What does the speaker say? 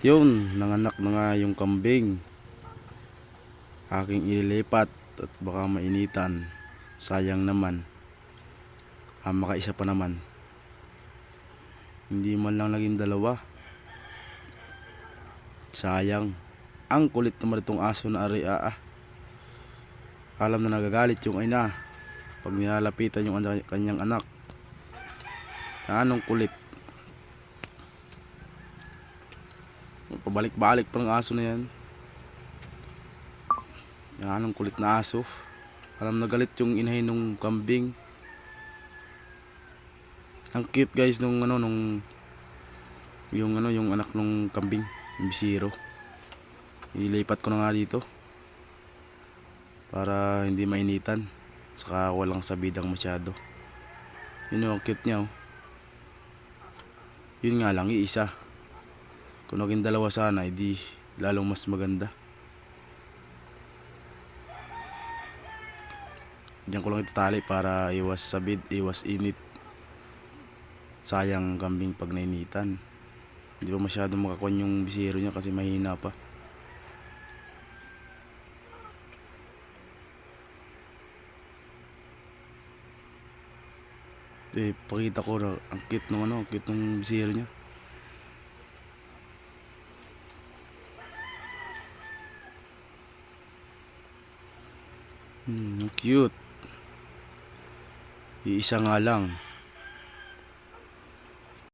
yun, nanganak na nga yung kambing. Aking ililipat at baka mainitan. Sayang naman. Ah, makaisa pa naman. Hindi man lang naging dalawa. Sayang. Ang kulit naman itong aso na ari ah. ah. Alam na nagagalit yung ina pag nilalapitan yung kanyang anak. Anong kulit? Pabalik-balik pa ng aso na yan. Yan anong kulit na aso. Alam na galit yung inahin ng kambing. Ang cute guys nung ano nung yung ano yung anak nung kambing, yung bisiro. Ilipat ko na nga dito para hindi mainitan saka walang sabidang masyado yun yung ang cute niya oh. yun nga lang iisa kung naging dalawa sana edi lalong mas maganda. Diyan ko lang itatali para iwas sabid iwas init. Sayang kambing pag nainitan. Hindi pa masyado makakuan yung bisiro niya kasi mahina pa? Eh, pakita ko ang cute nung ano, ang cute nung bisiro niya. Hmm, cute. Iisa nga lang.